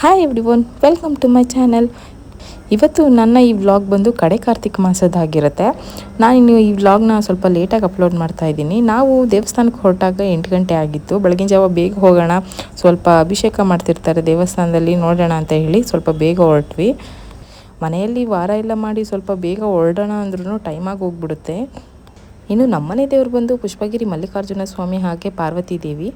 Hi every one welcome to my channel ಇವತ್ತು ನನ್ನ ಈ ವ್ಲಾಗ್ ಬಂದು ಕಡೆ ಕಾರ್ತಿಕ ಮಾಸದಾಗಿರುತ್ತೆ ನಾನು ಈ ವ್ಲಾಗ್ನ ಸ್ವಲ್ಪ ಲೇಟಾಗಿ ಅಪ್ಲೋಡ್ ಮಾಡ್ತಾ ಇದ್ದೀನಿ. ನಾವು ದೇವಸ್ಥಾನಕ್ಕೆ ಹೊರಟಾಗ ಎಂಟು ಗಂಟೆ ಆಗಿತ್ತು. ಬೆಳಗಿನ ಜಾವ ಬೇಗ ಹೋಗೋಣ. ಸ್ವಲ್ಪ ಅಭಿಷೇಕ ಮಾಡ್ತಿರ್ತಾರೆ ದೇವಸ್ಥಾನದಲ್ಲಿ, ನೋಡೋಣ ಅಂತ ಹೇಳಿ ಸ್ವಲ್ಪ ಬೇಗ ಹೊರಟ್ವಿ. ಮನೆಯಲ್ಲಿ ವಾರ ಎಲ್ಲ ಮಾಡಿ ಸ್ವಲ್ಪ ಬೇಗ ಹೊರಡೋಣ ಅಂದ್ರೂ ಟೈಮಾಗಿ ಹೋಗ್ಬಿಡುತ್ತೆ. ಇನ್ನು ನಮ್ಮನೆ ದೇವರು ಬಂದು ಪುಷ್ಪಗಿರಿ ಮಲ್ಲಿಕಾರ್ಜುನ ಸ್ವಾಮಿ ಹಾಗೆ ಪಾರ್ವತಿ ದೇವಿ.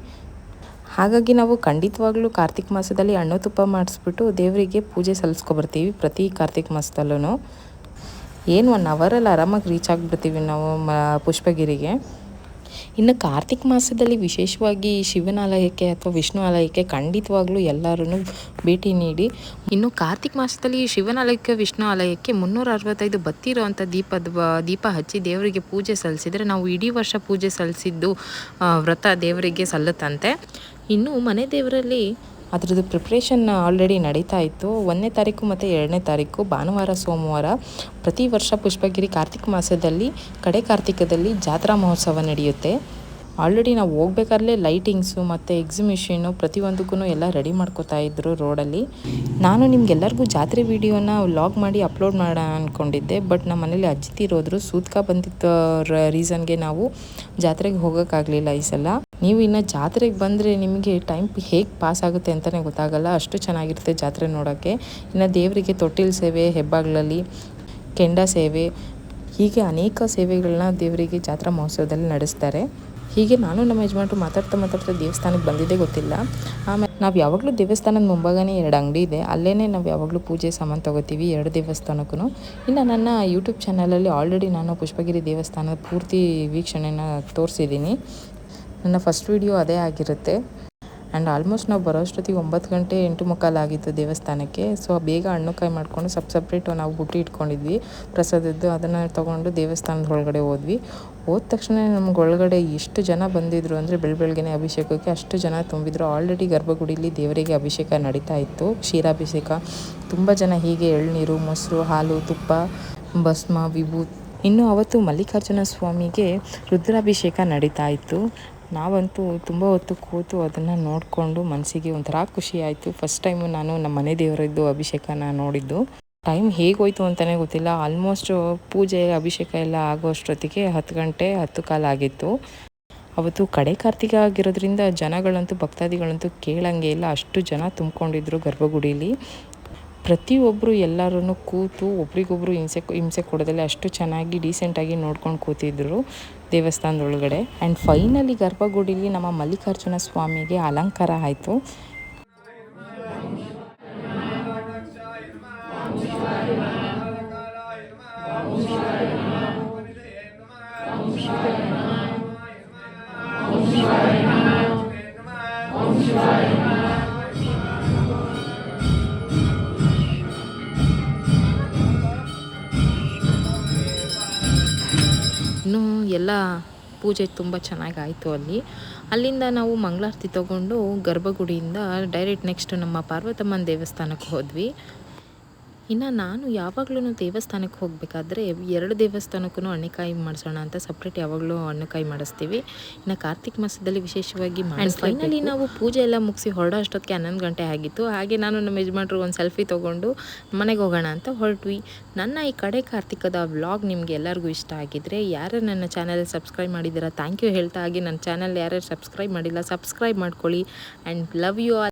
ಹಾಗಾಗಿ ನಾವು ಖಂಡಿತವಾಗ್ಲೂ ಕಾರ್ತಿಕ ಮಾಸದಲ್ಲಿ ಹಣ್ಣು ತುಪ್ಪ ಮಾಡಿಸ್ಬಿಟ್ಟು ದೇವರಿಗೆ ಪೂಜೆ ಸಲ್ಲಿಸ್ಕೊಬರ್ತೀವಿ ಪ್ರತಿ ಕಾರ್ತಿಕ ಮಾಸದಲ್ಲೂ ಏನು ಒನ್ ಅವರಲ್ಲಿ ಆರಾಮಾಗಿ ರೀಚ್ ಆಗಿಬಿಡ್ತೀವಿ ನಾವು ಮ, ಪುಷ್ಪಗಿರಿಗೆ. ಇನ್ನು ಕಾರ್ತಿಕ ಮಾಸದಲ್ಲಿ ವಿಶೇಷವಾಗಿ ಶಿವನ ಆಲಯಕ್ಕೆ ಅಥವಾ ವಿಷ್ಣು ಆಲಯಕ್ಕೆ ಖಂಡಿತವಾಗ್ಲೂ ಎಲ್ಲರೂ ಭೇಟಿ ನೀಡಿ. ಇನ್ನು ಕಾರ್ತಿಕ ಮಾಸದಲ್ಲಿ ಶಿವನ ಆಲಯಕ್ಕೆ ವಿಷ್ಣು ಆಲಯಕ್ಕೆ ಮುನ್ನೂರ ಅರವತ್ತೈದು ಬತ್ತಿರುವಂಥ ದೀಪದ ದೀಪ ಹಚ್ಚಿ ದೇವರಿಗೆ ಪೂಜೆ ಸಲ್ಲಿಸಿದರೆ ನಾವು ಇಡೀ ವರ್ಷ ಪೂಜೆ ಸಲ್ಲಿಸಿದ್ದು ವ್ರತ ದೇವರಿಗೆ ಸಲ್ಲುತ್ತಂತೆ. ಇನ್ನು ಮನೆ ದೇವರಲ್ಲಿ ಅದರದ್ದು ಪ್ರಿಪ್ರೇಷನ್ ಆಲ್ರೆಡಿ ನಡೀತಾ ಇತ್ತು. ಒಂದನೇ ತಾರೀಕು ಮತ್ತು ಎರಡನೇ ತಾರೀಕು, ಭಾನುವಾರ, ಸೋಮವಾರ, ಪ್ರತಿ ವರ್ಷ ಪುಷ್ಪಗಿರಿ ಕಾರ್ತಿಕ ಮಾಸದಲ್ಲಿ, ಕಡೆ ಕಾರ್ತಿಕದಲ್ಲಿ ಜಾತ್ರಾ ಮಹೋತ್ಸವ ನಡೆಯುತ್ತೆ. ಆಲ್ರೆಡಿ ನಾವು ಹೋಗ್ಬೇಕಾದ್ರೆ ಲೈಟಿಂಗ್ಸು ಮತ್ತು ಎಕ್ಸಿಬಿಷನ್ನು ಪ್ರತಿಯೊಂದಕ್ಕೂ ಎಲ್ಲ ರೆಡಿ ಮಾಡ್ಕೋತಾ ಇದ್ದರು ರೋಡಲ್ಲಿ ನಾನು ನಿಮ್ಗೆಲ್ಲರಿಗೂ ಜಾತ್ರೆ ವೀಡಿಯೋನ ವ್ಲಾಗ್ ಮಾಡಿ ಅಪ್ಲೋಡ್ ಮಾಡ ಅಂದ್ಕೊಂಡಿದ್ದೆ ಬಟ್ ನಮ್ಮ ಮನೇಲಿ ಅಜ್ಜಿ ಇರೋದ್ರು ಸೂತ್ಕ ಬಂದಿದ್ದ ರೀಸನ್ಗೆ ನಾವು ಜಾತ್ರೆಗೆ ಹೋಗೋಕ್ಕಾಗಲಿಲ್ಲ ಈ ಸಲ. ನೀವು ಇನ್ನು ಜಾತ್ರೆಗೆ ಬಂದರೆ ನಿಮಗೆ ಟೈಮ್ ಹೇಗೆ ಪಾಸ್ ಆಗುತ್ತೆ ಅಂತಲೇ ಗೊತ್ತಾಗಲ್ಲ. ಅಷ್ಟು ಚೆನ್ನಾಗಿರುತ್ತೆ ಜಾತ್ರೆ ನೋಡೋಕ್ಕೆ ಇನ್ನು ದೇವರಿಗೆ ತೊಟ್ಟಿಲು ಸೇವೆ, ಹೆಬ್ಬಾಗ್ಲಲ್ಲಿ ಕೆಂಡ ಸೇವೆ, ಹೀಗೆ ಅನೇಕ ಸೇವೆಗಳನ್ನ ದೇವರಿಗೆ ಜಾತ್ರಾ ಮಹೋತ್ಸವದಲ್ಲಿ ನಡೆಸ್ತಾರೆ. ಹೀಗೆ ನಾನು ನಮ್ಮ ಯಜಮಾನ್ರು ಮಾತಾಡ್ತಾ ಮಾತಾಡ್ತಾ ದೇವಸ್ಥಾನಕ್ಕೆ ಬಂದಿದ್ದೇ ಗೊತ್ತಿಲ್ಲ. ಆಮೇಲೆ ನಾವು ಯಾವಾಗಲೂ ದೇವಸ್ಥಾನದ ಮುಂಭಾಗನೇ ಎರಡು ಅಂಗಡಿ ಇದೆ. ಅಲ್ಲೇ ನಾವು ಯಾವಾಗಲೂ ಪೂಜೆ ಸಾಮಾನು ತೊಗೋತೀವಿ ಎರಡು ದೇವಸ್ಥಾನಕ್ಕೂ ಇನ್ನು ನನ್ನ ಯೂಟ್ಯೂಬ್ ಚಾನಲಲ್ಲಿ ಆಲ್ರೆಡಿ ನಾನು ಪುಷ್ಪಗಿರಿ ದೇವಸ್ಥಾನದ ಪೂರ್ತಿ ವೀಕ್ಷಣೆನ ತೋರಿಸಿದ್ದೀನಿ. ನನ್ನ ಫಸ್ಟ್ ವೀಡಿಯೋ ಅದೇ ಆಗಿರುತ್ತೆ. ಆ್ಯಂಡ್ ಆಲ್ಮೋಸ್ಟ್ ನಾವು ಬರೋಷ್ಟೊತ್ತಿಗೆ ಒಂಬತ್ತು ಗಂಟೆ ಎಂಟು ಮುಕ್ಕಾಲಾಗಿತ್ತು ದೇವಸ್ಥಾನಕ್ಕೆ. ಸೊ ಬೇಗ ಹಣ್ಣು ಕಾಯಿ ಮಾಡಿಕೊಂಡು ಸಪ್ ಸಪ್ರೇಟ್ ನಾವು ಬುಟ್ಟಿ ಇಟ್ಕೊಂಡಿದ್ವಿ. ಪ್ರಸಾದದ್ದು ಅದನ್ನು ತೊಗೊಂಡು ದೇವಸ್ಥಾನದ ಒಳಗಡೆ ಹೋದ್ವಿ. ಹೋದ ತಕ್ಷಣ ನಮ್ಗೆ ಒಳಗಡೆ ಎಷ್ಟು ಜನ ಬಂದಿದ್ರು ಅಂದರೆ ಬೆಳ ಬೆಳಗ್ಗೆ ಅಭಿಷೇಕಕ್ಕೆ ಅಷ್ಟು ಜನ ತುಂಬಿದ್ರು. ಆಲ್ರೆಡಿ ಗರ್ಭಗುಡಿಲಿ ದೇವರಿಗೆ ಅಭಿಷೇಕ ನಡೀತಾ ಇತ್ತು. ಕ್ಷೀರಾಭಿಷೇಕ, ತುಂಬ ಜನ ಹೀಗೆ ಎಳ್ನೀರು, ಮೊಸರು, ಹಾಲು, ತುಪ್ಪ, ಭಸ್ಮ, ವಿಭೂತ್. ಇನ್ನು ಅವತ್ತು ಮಲ್ಲಿಕಾರ್ಜುನ ಸ್ವಾಮಿಗೆ ರುದ್ರಾಭಿಷೇಕ ನಡೀತಾ ಇತ್ತು. ನಾವಂತೂ ತುಂಬ ಹೊತ್ತು ಕೂತು ಅದನ್ನು ನೋಡಿಕೊಂಡು ಮನಸ್ಸಿಗೆ ಒಂಥರ ಖುಷಿ ಆಯಿತು. ಫಸ್ಟ್ ಟೈಮು ನಾನು ನಮ್ಮ ಮನೆ ದೇವರದ್ದು ಅಭಿಷೇಕನ ನೋಡಿದ್ದು. ಟೈಮ್ ಹೇಗೋಯ್ತು ಅಂತಲೇ ಗೊತ್ತಿಲ್ಲ. ಆಲ್ಮೋಸ್ಟ್ ಪೂಜೆ, ಅಭಿಷೇಕ ಎಲ್ಲ ಆಗೋ ಅಷ್ಟೊತ್ತಿಗೆ ಹತ್ತು ಗಂಟೆ, ಹತ್ತು ಕಾಲ ಆಗಿತ್ತು. ಅವತ್ತು ಕಡೆ ಕಾರ್ತಿಕ ಆಗಿರೋದ್ರಿಂದ ಜನಗಳಂತೂ, ಭಕ್ತಾದಿಗಳಂತೂ ಕೇಳಂಗೆ ಇಲ್ಲ. ಅಷ್ಟು ಜನ ತುಂಬಿಕೊಂಡಿದ್ರು ಗರ್ಭಗುಡೀಲಿ. ಪ್ರತಿಯೊಬ್ಬರು ಎಲ್ಲರೂ ಕೂತು ಒಬ್ರಿಗೊಬ್ರು ಹಿಂಸೆ ಹಿಂಸೆ ಕೊಡೋದಲ್ಲಿ ಅಷ್ಟು ಚೆನ್ನಾಗಿ ಡೀಸೆಂಟಾಗಿ ನೋಡ್ಕೊಂಡು ಕೂತಿದ್ರು. ದೇವಸ್ಥಾನದೊಳಗಡೆ. ಆ್ಯಂಡ್ ಫೈನಲಿ ಗರ್ಭಗುಡಿಲಿ ನಮ್ಮ ಮಲ್ಲಿಕಾರ್ಜುನ ಸ್ವಾಮಿಗೆ ಅಲಂಕಾರ ಆಯಿತು. ಇನ್ನು ಎಲ್ಲ ಪೂಜೆ ತುಂಬ ಚೆನ್ನಾಗಾಯಿತು ಅಲ್ಲಿ. ಅಲ್ಲಿಂದ ನಾವು ಮಂಗಳಾರತಿ ತಗೊಂಡು ಗರ್ಭಗುಡಿಯಿಂದ ಡೈರೆಕ್ಟ್ ನೆಕ್ಸ್ಟ್ ನಮ್ಮ ಪಾರ್ವತಮ್ಮನ ದೇವಸ್ಥಾನಕ್ಕೆ ಹೋದ್ವಿ. ಇನ್ನು ನಾನು ಯಾವಾಗಲೂ ದೇವಸ್ಥಾನಕ್ಕೆ ಹೋಗಬೇಕಾದ್ರೆ ಎರಡು ದೇವಸ್ಥಾನಕ್ಕೂ ಅಣ್ಣಕಾಯಿ ಮಾಡಿಸೋಣ ಅಂತ ಸಪ್ರೇಟ್ ಯಾವಾಗಲೂ ಅಣ್ಣಕಾಯಿ ಮಾಡಿಸ್ತೀವಿ. ಇನ್ನು ಕಾರ್ತಿಕ್ ಮಾಸದಲ್ಲಿ ವಿಶೇಷವಾಗಿ ಮಾಡಿ ಫೈನಲಿ ನಾವು ಪೂಜೆ ಎಲ್ಲ ಮುಗಿಸಿ ಹೊರಡೋ ಅಷ್ಟೊತ್ತಿಗೆ ಹನ್ನೊಂದು ಗಂಟೆ ಆಗಿತ್ತು. ಹಾಗೆ ನಾನು ನಮ್ಮ ಯಜಮಾನ್ರು ಒಂದು ಸೆಲ್ಫಿ ತೊಗೊಂಡು ಮನೆಗೆ ಹೋಗೋಣ ಅಂತ ಹೊರಟ್ವಿ. ನನ್ನ ಈ ಕಡೆ ಕಾರ್ತಿಕದ ವ್ಲಾಗ್ ನಿಮಗೆ ಎಲ್ಲರಿಗೂ ಇಷ್ಟ ಆಗಿದ್ರೆ ಯಾರು ನನ್ನ ಚಾನಲ್ ಸಬ್ಸ್ಕ್ರೈಬ್ ಮಾಡಿದ್ದೀರಾ ಥ್ಯಾಂಕ್ ಯು ಹೇಳ್ತಾ ಹಾಗೆ ನನ್ನ ಚಾನಲ್ ಯಾರ್ಯಾರು ಸಬ್ಸ್ಕ್ರೈಬ್ ಮಾಡಿಲ್ಲ ಸಬ್ಸ್ಕ್ರೈಬ್ ಮಾಡ್ಕೊಳ್ಳಿ. And love you all